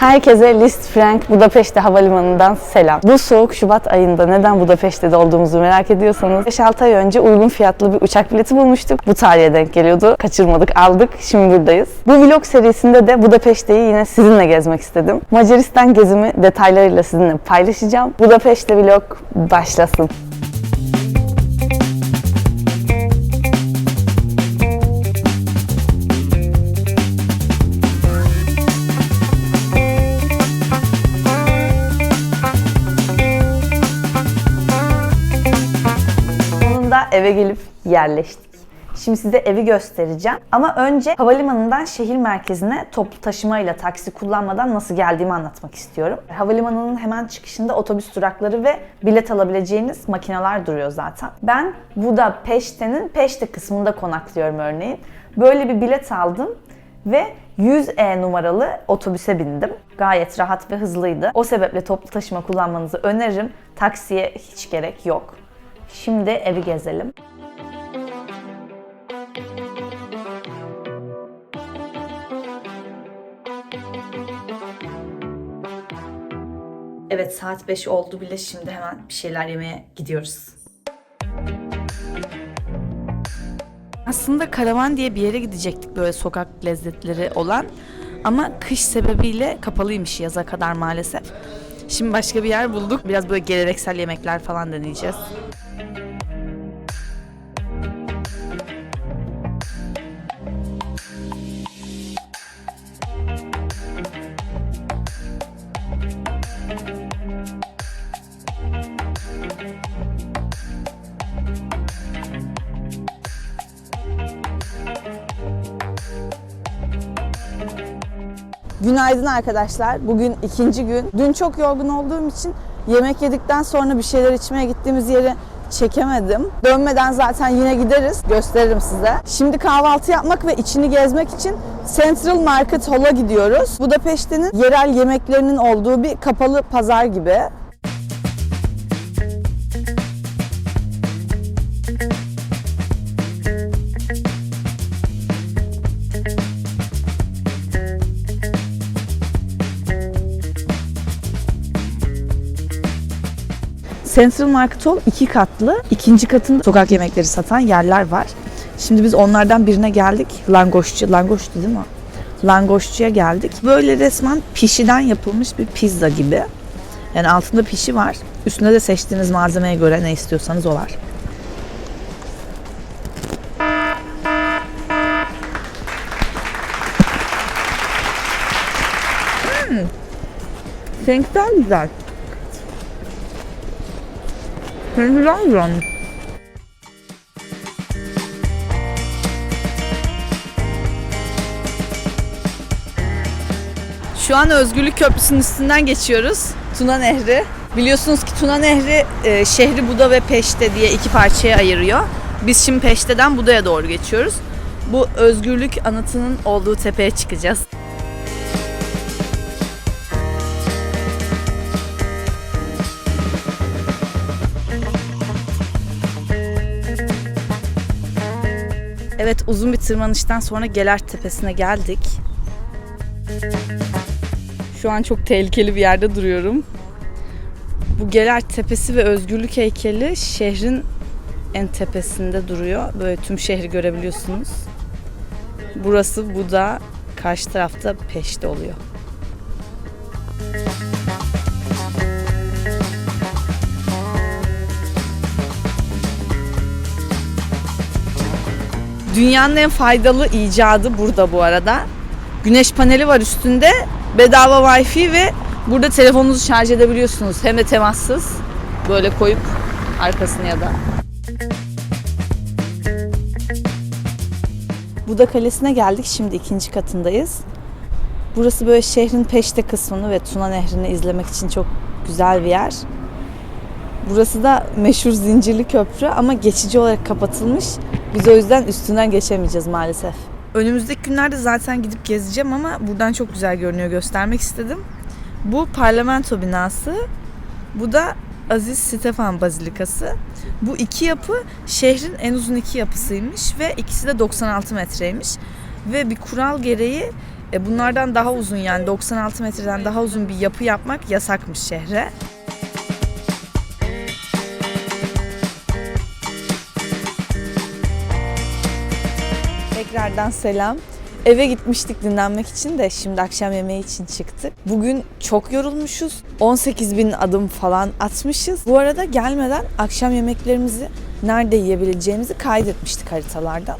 Herkese List Frank Budapeşte Havalimanı'ndan selam. Bu soğuk Şubat ayında neden Budapeşte'de olduğumuzu merak ediyorsanız 5-6 ay önce uygun fiyatlı bir uçak bileti bulmuştuk. Bu tarihe denk geliyordu. Kaçırmadık, aldık. Şimdi buradayız. Bu vlog serisinde de Budapeşte'yi yine sizinle gezmek istedim. Macaristan gezimi detaylarıyla sizinle paylaşacağım. Budapeşte vlog başlasın. Eve gelip yerleştik. Şimdi size evi göstereceğim. Ama önce havalimanından şehir merkezine toplu taşımayla taksi kullanmadan nasıl geldiğimi anlatmak istiyorum. Havalimanının hemen çıkışında otobüs durakları ve bilet alabileceğiniz makineler duruyor zaten. Ben Budapeşte'nin Peşte kısmında konaklıyorum örneğin. Böyle bir bilet aldım ve 100E numaralı otobüse bindim. Gayet rahat ve hızlıydı. O sebeple toplu taşıma kullanmanızı öneririm. Taksiye hiç gerek yok. Şimdi evi gezelim. Evet saat 5 oldu bile şimdi hemen bir şeyler yemeye gidiyoruz. Aslında karavan diye bir yere gidecektik böyle sokak lezzetleri olan. Ama kış sebebiyle kapalıymış yaza kadar maalesef. Şimdi başka bir yer bulduk. Biraz böyle geleneksel yemekler falan deneyeceğiz. Günaydın arkadaşlar. Bugün ikinci gün. Dün çok yorgun olduğum için yemek yedikten sonra bir şeyler içmeye gittiğimiz yeri çekemedim. Dönmeden zaten yine gideriz. Gösteririm size. Şimdi kahvaltı yapmak ve içini gezmek için Central Market Hall'a gidiyoruz. Budapeşte'nin yerel yemeklerinin olduğu bir kapalı pazar gibi. Central Market Hall iki katlı. İkinci katında sokak yemekleri satan yerler var. Şimdi biz onlardan birine geldik. Langoşçu, langoştu değil mi? Langoşçuya geldik. Böyle resmen pişiden yapılmış bir pizza gibi. Yani altında pişi var. Üstünde de seçtiğiniz malzemeye göre ne istiyorsanız o var. Hmm. Renkler güzel. Renkler güzel. Şu an Özgürlük Köprüsü'nün üstünden geçiyoruz. Tuna Nehri. Biliyorsunuz ki Tuna Nehri e, şehri Buda ve Peşte diye iki parçaya ayırıyor. Biz şimdi Peşte'den Buda'ya doğru geçiyoruz. Bu özgürlük anıtının olduğu tepeye çıkacağız. Evet uzun bir tırmanıştan sonra Gelert Tepesi'ne geldik. Şu an çok tehlikeli bir yerde duruyorum. Bu Gelert Tepesi ve Özgürlük Heykeli şehrin en tepesinde duruyor. Böyle tüm şehri görebiliyorsunuz. Burası Buda, karşı tarafta Peşte oluyor. Dünyanın en faydalı icadı burada bu arada. Güneş paneli var üstünde. Bedava wifi ve burada telefonunuzu şarj edebiliyorsunuz. Hem de temassız. Böyle koyup arkasına ya da. Buda Kalesi'ne geldik. Şimdi ikinci katındayız. Burası böyle şehrin peşte kısmını ve Tuna Nehri'ni izlemek için çok güzel bir yer. Burası da meşhur zincirli köprü ama geçici olarak kapatılmış. Biz o yüzden üstünden geçemeyeceğiz maalesef. Önümüzdeki günlerde zaten gidip gezeceğim ama buradan çok güzel görünüyor göstermek istedim. Bu parlamento binası. Bu da Aziz Stefan Bazilikası. Bu iki yapı şehrin en uzun iki yapısıymış ve ikisi de 96 metreymiş. Ve bir kural gereği E, bunlardan daha uzun yani 96 metreden daha uzun bir yapı yapmak yasakmış şehre. Tekrardan selam. Eve gitmiştik dinlenmek için de şimdi akşam yemeği için çıktık. Bugün çok yorulmuşuz. 18 bin adım falan atmışız. Bu arada gelmeden akşam yemeklerimizi nerede yiyebileceğimizi kaydetmiştik haritalardan.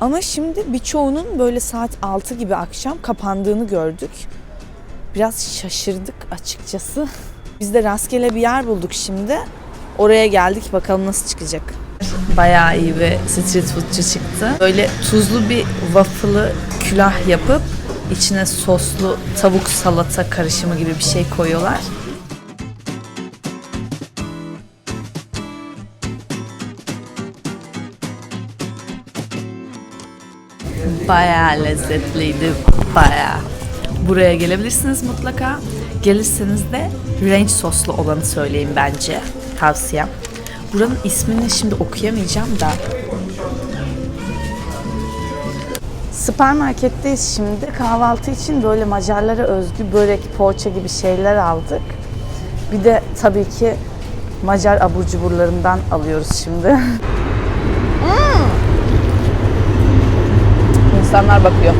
Ama şimdi birçoğunun böyle saat 6 gibi akşam kapandığını gördük. Biraz şaşırdık açıkçası. Biz de rastgele bir yer bulduk şimdi. Oraya geldik bakalım nasıl çıkacak. Bayağı iyi bir street foodçu çıktı. Böyle tuzlu bir waffle'ı külah yapıp içine soslu tavuk salata karışımı gibi bir şey koyuyorlar. Bayağı lezzetliydi, bayağı. Buraya gelebilirsiniz mutlaka. Gelirseniz de range soslu olanı söyleyin bence. Tavsiyem. Buranın ismini şimdi okuyamayacağım da. Süpermarketteyiz şimdi. Kahvaltı için böyle Macarlara özgü börek, poğaça gibi şeyler aldık. Bir de tabii ki Macar abur cuburlarından alıyoruz şimdi. İnsanlar bakıyor.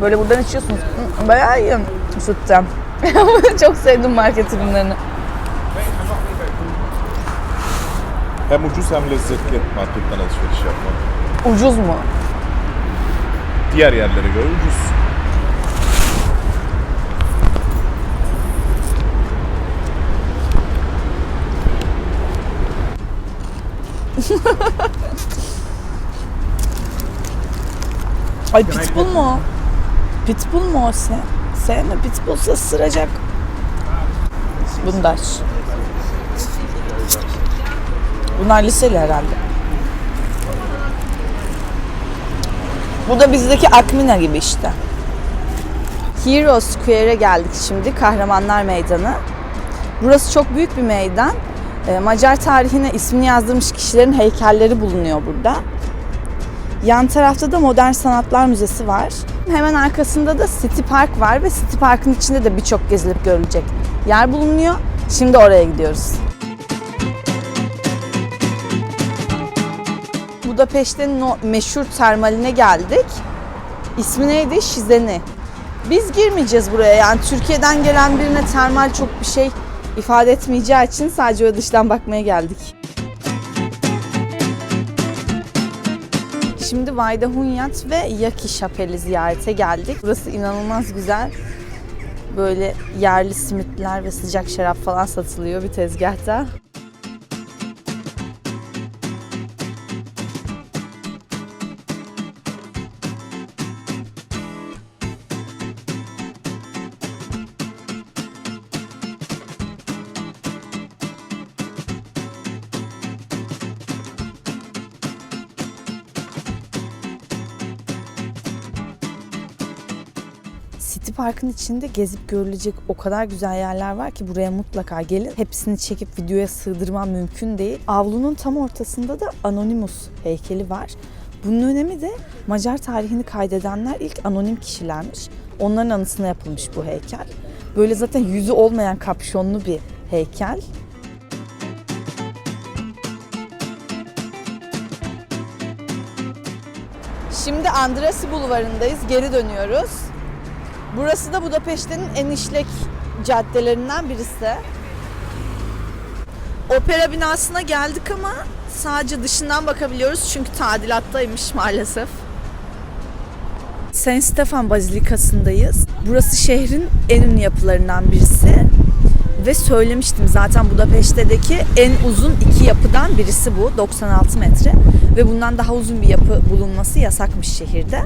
Böyle buradan içiyorsunuz. Hı, Bayağı iyi sütten. Çok sevdim market ürünlerini. Hem ucuz hem lezzetli marketten alışveriş yapmak. Ucuz mu? Diğer yerlere göre ucuz. Ay pitbull mu? Pitbull mu o sen? Sevme pitbullsa ısıracak. Bundaş. Bunlar liseli herhalde. Bu da bizdeki Akmina gibi işte. Hero Square'e geldik şimdi. Kahramanlar Meydanı. Burası çok büyük bir meydan. Ee, Macar tarihine ismini yazdırmış kişilerin heykelleri bulunuyor burada. Yan tarafta da Modern Sanatlar Müzesi var. Hemen arkasında da City Park var ve City Park'ın içinde de birçok gezilip görülecek yer bulunuyor. Şimdi oraya gidiyoruz. Budapeşte'nin o meşhur termaline geldik. İsmi neydi? Şizeni. Biz girmeyeceğiz buraya. Yani Türkiye'den gelen birine termal çok bir şey ifade etmeyeceği için sadece öyle dıştan bakmaya geldik. Şimdi Vayda Hunyat ve Yaki Şapeli ziyarete geldik. Burası inanılmaz güzel. Böyle yerli simitler ve sıcak şarap falan satılıyor bir tezgahta. City Park'ın içinde gezip görülecek o kadar güzel yerler var ki buraya mutlaka gelin. Hepsini çekip videoya sığdırmam mümkün değil. Avlunun tam ortasında da Anonymous heykeli var. Bunun önemi de Macar tarihini kaydedenler ilk anonim kişilermiş. Onların anısına yapılmış bu heykel. Böyle zaten yüzü olmayan kapşonlu bir heykel. Şimdi Andrasi Bulvarı'ndayız. Geri dönüyoruz. Burası da Budapeşte'nin en işlek caddelerinden birisi. Opera binasına geldik ama sadece dışından bakabiliyoruz çünkü tadilattaymış maalesef. Saint Stefan Bazilikası'ndayız. Burası şehrin en ünlü yapılarından birisi. Ve söylemiştim zaten Budapeşte'deki en uzun iki yapıdan birisi bu. 96 metre. Ve bundan daha uzun bir yapı bulunması yasakmış şehirde.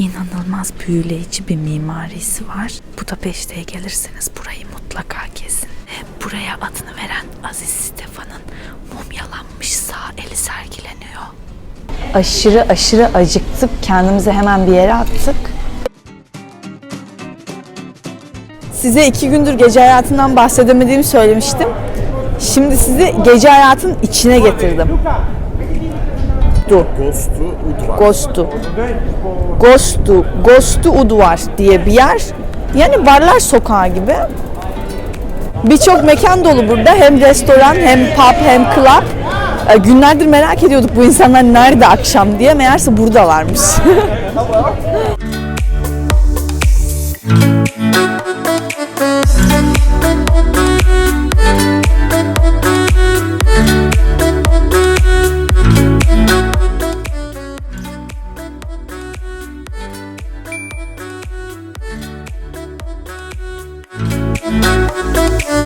İnanılmaz büyüleyici bir mimarisi var. Budapeşte'ye gelirseniz burayı mutlaka gezin. Buraya adını veren Aziz Stefan'ın mumyalanmış sağ eli sergileniyor. aşırı aşırı acıktık. Kendimizi hemen bir yere attık. Size iki gündür gece hayatından bahsedemediğimi söylemiştim. Şimdi sizi gece hayatın içine getirdim. Du. Ghostu Udvar. Gostu. Gostu. Gostu Udvar diye bir yer. Yani barlar sokağı gibi. Birçok mekan dolu burada. Hem restoran, hem pub, hem club. Ee, Günlerdir merak ediyorduk bu insanlar nerede akşam diye. Meğerse buradalarmış.